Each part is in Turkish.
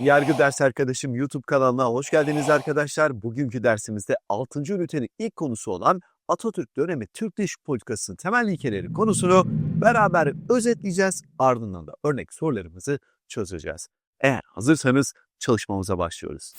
Yargı Ders Arkadaşım YouTube kanalına hoş geldiniz arkadaşlar. Bugünkü dersimizde 6. ünitenin ilk konusu olan Atatürk dönemi Türk dış politikasının temel ilkeleri konusunu beraber özetleyeceğiz. Ardından da örnek sorularımızı çözeceğiz. Eğer hazırsanız çalışmamıza başlıyoruz.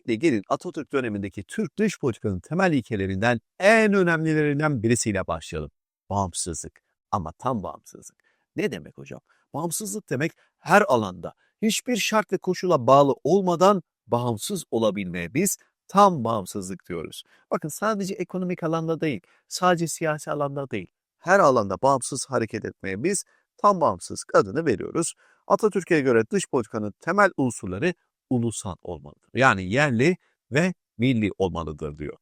Öncelikle gelin Atatürk dönemindeki Türk dış politikanın temel ilkelerinden en önemlilerinden birisiyle başlayalım. Bağımsızlık. Ama tam bağımsızlık. Ne demek hocam? Bağımsızlık demek her alanda hiçbir şart ve koşula bağlı olmadan bağımsız olabilmeye biz tam bağımsızlık diyoruz. Bakın sadece ekonomik alanda değil, sadece siyasi alanda değil, her alanda bağımsız hareket etmeye biz tam bağımsızlık adını veriyoruz. Atatürk'e göre dış politikanın temel unsurları ulusal olmalıdır. Yani yerli ve milli olmalıdır diyor.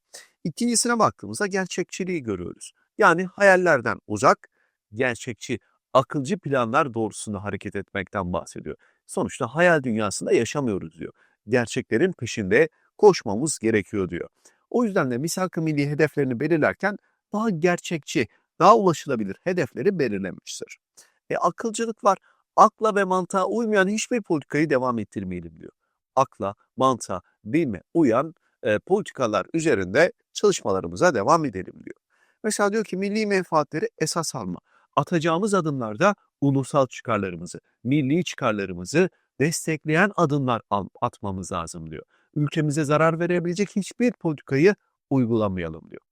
İkincisine baktığımızda gerçekçiliği görüyoruz. Yani hayallerden uzak, gerçekçi, akılcı planlar doğrusunda hareket etmekten bahsediyor. Sonuçta hayal dünyasında yaşamıyoruz diyor. Gerçeklerin peşinde koşmamız gerekiyor diyor. O yüzden de misak-ı milli hedeflerini belirlerken daha gerçekçi, daha ulaşılabilir hedefleri belirlemiştir. E akılcılık var. Akla ve mantığa uymayan hiçbir politikayı devam ettirmeyelim diyor akla, mantığa, bilme uyan e, politikalar üzerinde çalışmalarımıza devam edelim diyor. Mesela diyor ki milli menfaatleri esas alma. Atacağımız adımlarda ulusal çıkarlarımızı, milli çıkarlarımızı destekleyen adımlar atmamız lazım diyor. Ülkemize zarar verebilecek hiçbir politikayı uygulamayalım diyor.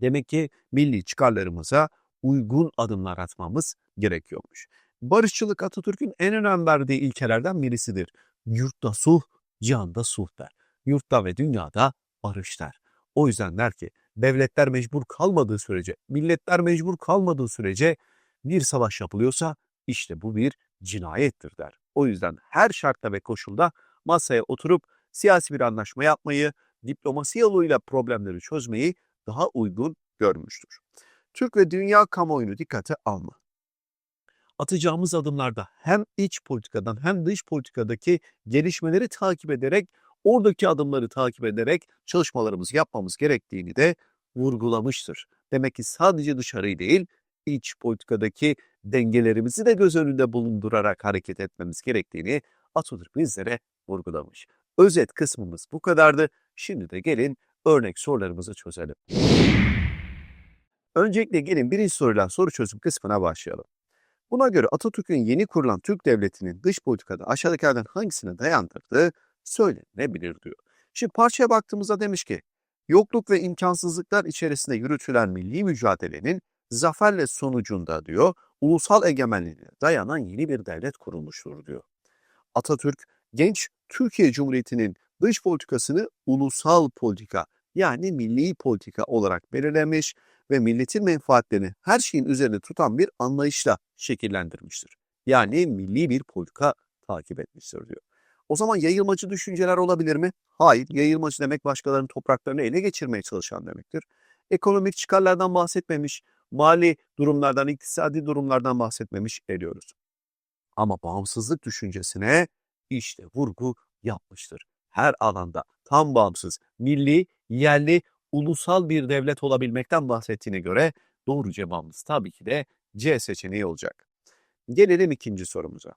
Demek ki milli çıkarlarımıza uygun adımlar atmamız gerekiyormuş. Barışçılık Atatürk'ün en önem verdiği ilkelerden birisidir. Yurtta sulh, cihanda sulh der. Yurtta ve dünyada barış der. O yüzden der ki devletler mecbur kalmadığı sürece, milletler mecbur kalmadığı sürece bir savaş yapılıyorsa işte bu bir cinayettir der. O yüzden her şartta ve koşulda masaya oturup siyasi bir anlaşma yapmayı, diplomasi yoluyla problemleri çözmeyi daha uygun görmüştür. Türk ve dünya kamuoyunu dikkate alma atacağımız adımlarda hem iç politikadan hem dış politikadaki gelişmeleri takip ederek oradaki adımları takip ederek çalışmalarımızı yapmamız gerektiğini de vurgulamıştır. Demek ki sadece dışarıyı değil iç politikadaki dengelerimizi de göz önünde bulundurarak hareket etmemiz gerektiğini Atatürk bizlere vurgulamış. Özet kısmımız bu kadardı. Şimdi de gelin örnek sorularımızı çözelim. Öncelikle gelin birinci soruyla soru çözüm kısmına başlayalım. Buna göre Atatürk'ün yeni kurulan Türk Devleti'nin dış politikada aşağıdakilerden hangisine dayandırdığı söylenebilir diyor. Şimdi parçaya baktığımızda demiş ki, yokluk ve imkansızlıklar içerisinde yürütülen milli mücadelenin zaferle sonucunda diyor, ulusal egemenliğine dayanan yeni bir devlet kurulmuştur diyor. Atatürk, genç Türkiye Cumhuriyeti'nin dış politikasını ulusal politika yani milli politika olarak belirlemiş ve milletin menfaatlerini her şeyin üzerinde tutan bir anlayışla şekillendirmiştir. Yani milli bir politika takip etmiştir diyor. O zaman yayılmacı düşünceler olabilir mi? Hayır, yayılmacı demek başkalarının topraklarını ele geçirmeye çalışan demektir. Ekonomik çıkarlardan bahsetmemiş, mali durumlardan, iktisadi durumlardan bahsetmemiş ediyoruz. Ama bağımsızlık düşüncesine işte vurgu yapmıştır. Her alanda tam bağımsız, milli, yerli, ulusal bir devlet olabilmekten bahsettiğine göre doğru cevabımız tabii ki de C seçeneği olacak. Gelelim ikinci sorumuza.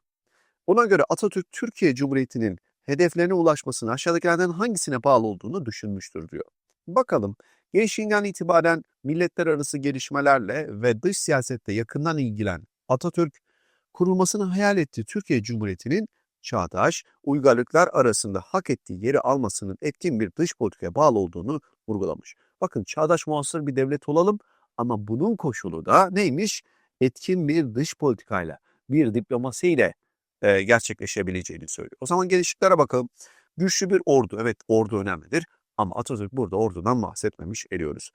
Ona göre Atatürk Türkiye Cumhuriyeti'nin hedeflerine ulaşmasını aşağıdakilerden hangisine bağlı olduğunu düşünmüştür diyor. Bakalım gençliğinden itibaren milletler arası gelişmelerle ve dış siyasette yakından ilgilen Atatürk kurulmasını hayal ettiği Türkiye Cumhuriyeti'nin çağdaş, uygarlıklar arasında hak ettiği yeri almasının etkin bir dış politikaya bağlı olduğunu vurgulamış. Bakın çağdaş muasır bir devlet olalım ama bunun koşulu da neymiş? Etkin bir dış politikayla, bir diplomasiyle e, gerçekleşebileceğini söylüyor. O zaman gelişiklere bakalım. Güçlü bir ordu, evet ordu önemlidir ama Atatürk burada ordudan bahsetmemiş ediyoruz.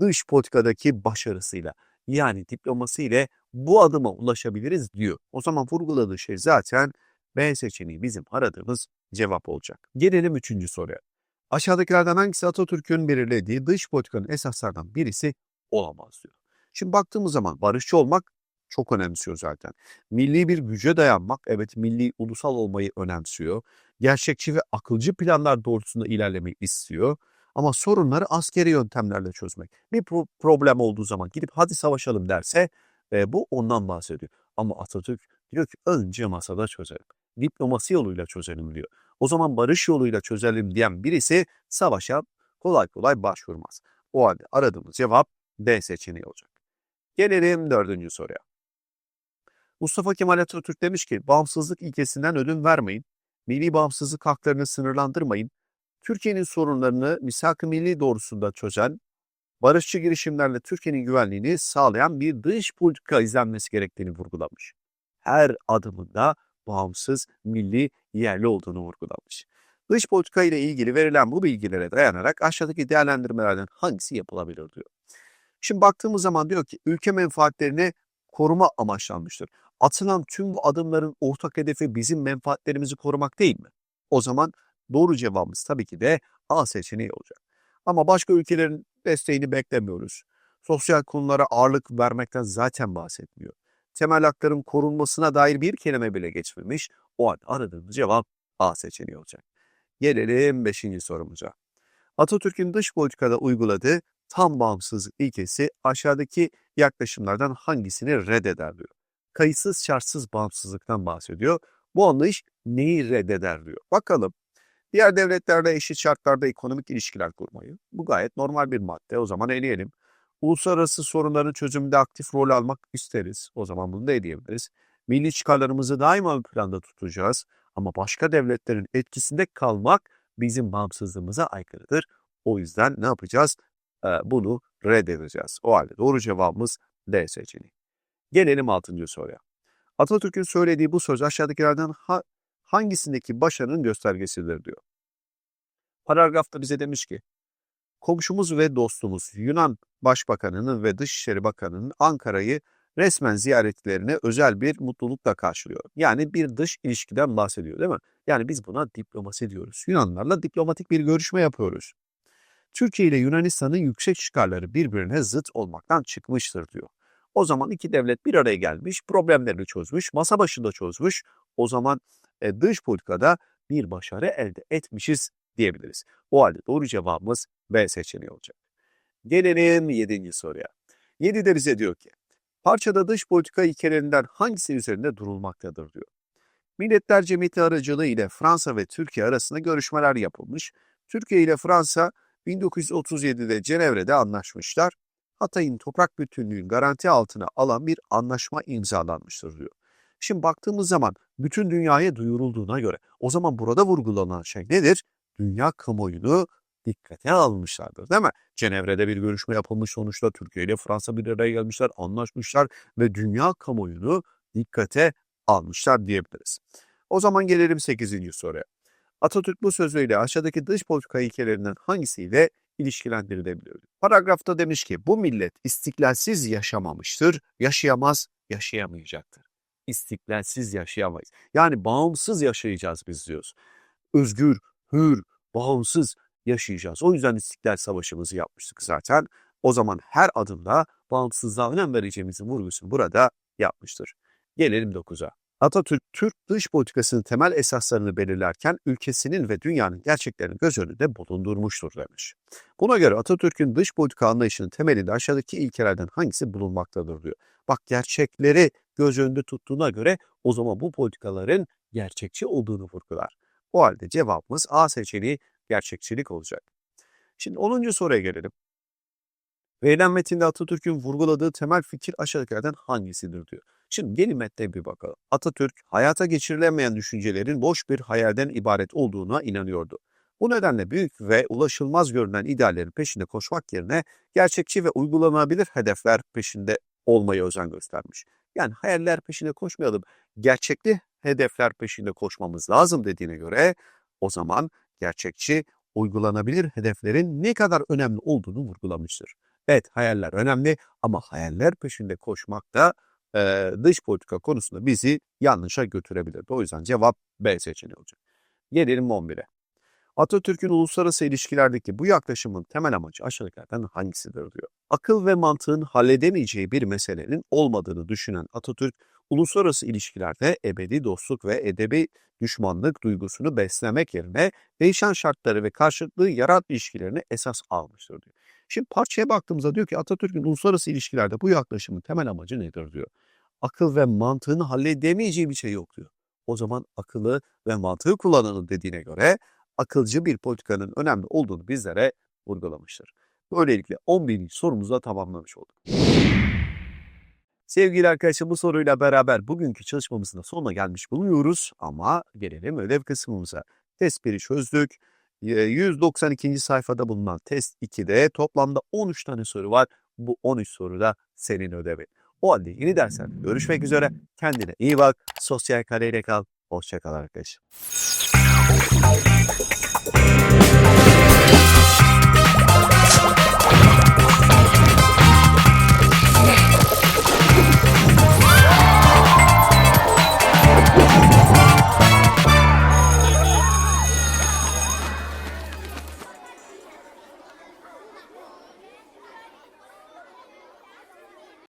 Dış politikadaki başarısıyla yani diplomasiyle bu adıma ulaşabiliriz diyor. O zaman vurguladığı şey zaten B seçeneği bizim aradığımız cevap olacak. Gelelim üçüncü soruya. Aşağıdakilerden hangisi Atatürk'ün belirlediği dış politikanın esaslardan birisi olamaz diyor. Şimdi baktığımız zaman barışçı olmak çok önemsiyor zaten. Milli bir güce dayanmak, evet milli ulusal olmayı önemsiyor. Gerçekçi ve akılcı planlar doğrultusunda ilerlemeyi istiyor. Ama sorunları askeri yöntemlerle çözmek. Bir pro- problem olduğu zaman gidip hadi savaşalım derse e, bu ondan bahsediyor. Ama Atatürk diyor ki önce masada çözelim. Diplomasi yoluyla çözelim diyor. O zaman barış yoluyla çözelim diyen birisi savaşa kolay kolay başvurmaz. O halde aradığımız cevap D seçeneği olacak. Gelelim dördüncü soruya. Mustafa Kemal Atatürk demiş ki bağımsızlık ilkesinden ödün vermeyin, milli bağımsızlık haklarını sınırlandırmayın, Türkiye'nin sorunlarını misak-ı milli doğrusunda çözen, barışçı girişimlerle Türkiye'nin güvenliğini sağlayan bir dış politika izlenmesi gerektiğini vurgulamış. Her adımında bağımsız, milli, yerli olduğunu vurgulamış. Dış politika ile ilgili verilen bu bilgilere dayanarak aşağıdaki değerlendirmelerden hangisi yapılabilir diyor. Şimdi baktığımız zaman diyor ki ülke menfaatlerini koruma amaçlanmıştır. Atılan tüm bu adımların ortak hedefi bizim menfaatlerimizi korumak değil mi? O zaman doğru cevabımız tabii ki de A seçeneği olacak. Ama başka ülkelerin desteğini beklemiyoruz. Sosyal konulara ağırlık vermekten zaten bahsetmiyor. Temel hakların korunmasına dair bir kelime bile geçmemiş. O halde aradığımız cevap A seçeneği olacak. Gelelim 5. sorumuza. Atatürk'ün dış politikada uyguladığı tam bağımsızlık ilkesi aşağıdaki yaklaşımlardan hangisini reddeder diyor. Kayıtsız şartsız bağımsızlıktan bahsediyor. Bu anlayış neyi reddeder diyor. Bakalım. Diğer devletlerle eşit şartlarda ekonomik ilişkiler kurmayı. Bu gayet normal bir madde. O zaman eleyelim. Uluslararası sorunların çözümünde aktif rol almak isteriz. O zaman bunu da edebiliriz. Milli çıkarlarımızı daima ön planda tutacağız. Ama başka devletlerin etkisinde kalmak bizim bağımsızlığımıza aykırıdır. O yüzden ne yapacağız? Ee, bunu reddedeceğiz. O halde doğru cevabımız D seçeneği. Gelelim 6. soruya. Atatürk'ün söylediği bu söz aşağıdakilerden ha- hangisindeki başarının göstergesidir diyor. Paragrafta bize demiş ki, komşumuz ve dostumuz Yunan Başbakanı'nın ve Dışişleri Bakanı'nın Ankara'yı resmen ziyaretlerine özel bir mutlulukla karşılıyor. Yani bir dış ilişkiden bahsediyor değil mi? Yani biz buna diplomasi diyoruz. Yunanlarla diplomatik bir görüşme yapıyoruz. Türkiye ile Yunanistan'ın yüksek çıkarları birbirine zıt olmaktan çıkmıştır diyor. O zaman iki devlet bir araya gelmiş, problemlerini çözmüş, masa başında çözmüş. O zaman e, dış politikada bir başarı elde etmişiz diyebiliriz. O halde doğru cevabımız B seçeneği olacak. Gelelim 7. soruya. 7 de bize diyor ki, parçada dış politika ilkelerinden hangisi üzerinde durulmaktadır diyor. Milletler Cemiyeti aracılığı ile Fransa ve Türkiye arasında görüşmeler yapılmış. Türkiye ile Fransa 1937'de Cenevre'de anlaşmışlar. Hatay'ın toprak bütünlüğün garanti altına alan bir anlaşma imzalanmıştır diyor. Şimdi baktığımız zaman bütün dünyaya duyurulduğuna göre o zaman burada vurgulanan şey nedir? Dünya kamuoyunu dikkate almışlardır değil mi? Cenevre'de bir görüşme yapılmış sonuçta Türkiye ile Fransa bir araya gelmişler, anlaşmışlar ve dünya kamuoyunu dikkate almışlar diyebiliriz. O zaman gelelim 8. soruya. Atatürk bu sözüyle aşağıdaki dış politika ilkelerinden hangisiyle ilişkilendirilebilir? Paragrafta demiş ki bu millet istiklalsiz yaşamamıştır, yaşayamaz, yaşayamayacaktır. İstiklalsiz yaşayamayız. Yani bağımsız yaşayacağız biz diyoruz. Özgür, hür, bağımsız yaşayacağız. O yüzden İstiklal Savaşımızı yapmıştık zaten. O zaman her adımda bağımsızlığa önem vereceğimizin vurgusunu burada yapmıştır. Gelelim 9'a. Atatürk, Türk dış politikasının temel esaslarını belirlerken ülkesinin ve dünyanın gerçeklerini göz önünde bulundurmuştur demiş. Buna göre Atatürk'ün dış politika anlayışının temelinde aşağıdaki ilkelerden hangisi bulunmaktadır diyor. Bak gerçekleri göz önünde tuttuğuna göre o zaman bu politikaların gerçekçi olduğunu vurgular. O halde cevabımız A seçeneği gerçekçilik olacak. Şimdi 10. soruya gelelim. Verilen metinde Atatürk'ün vurguladığı temel fikir aşağıdakilerden hangisidir diyor. Şimdi gelin metne bir bakalım. Atatürk hayata geçirilemeyen düşüncelerin boş bir hayalden ibaret olduğuna inanıyordu. Bu nedenle büyük ve ulaşılmaz görünen ideallerin peşinde koşmak yerine gerçekçi ve uygulanabilir hedefler peşinde olmaya özen göstermiş. Yani hayaller peşinde koşmayalım, gerçekli hedefler peşinde koşmamız lazım dediğine göre o zaman gerçekçi, uygulanabilir hedeflerin ne kadar önemli olduğunu vurgulamıştır. Evet hayaller önemli ama hayaller peşinde koşmak da e, dış politika konusunda bizi yanlışa götürebilir. O yüzden cevap B seçeneği olacak. Gelelim 11'e. Atatürk'ün uluslararası ilişkilerdeki bu yaklaşımın temel amacı aşağıdakilerden hangisidir diyor. Akıl ve mantığın halledemeyeceği bir meselenin olmadığını düşünen Atatürk, uluslararası ilişkilerde ebedi dostluk ve edebi düşmanlık duygusunu beslemek yerine değişen şartları ve karşılıklı yarat ilişkilerini esas almıştır diyor. Şimdi parçaya baktığımızda diyor ki Atatürk'ün uluslararası ilişkilerde bu yaklaşımın temel amacı nedir diyor. Akıl ve mantığını halledemeyeceği bir şey yok diyor. O zaman akıllı ve mantığı kullanalım dediğine göre akılcı bir politikanın önemli olduğunu bizlere vurgulamıştır. Böylelikle 11. sorumuzu da tamamlamış olduk. Sevgili arkadaşlar bu soruyla beraber bugünkü çalışmamızın da sonuna gelmiş bulunuyoruz ama gelelim ödev kısmımıza. Test 1'i çözdük. Ee, 192. sayfada bulunan test 2'de toplamda 13 tane soru var. Bu 13 soru da senin ödevin. O halde yeni derslerde görüşmek üzere. Kendine iyi bak. Sosyal kareyle kal. Hoşça kal arkadaşım.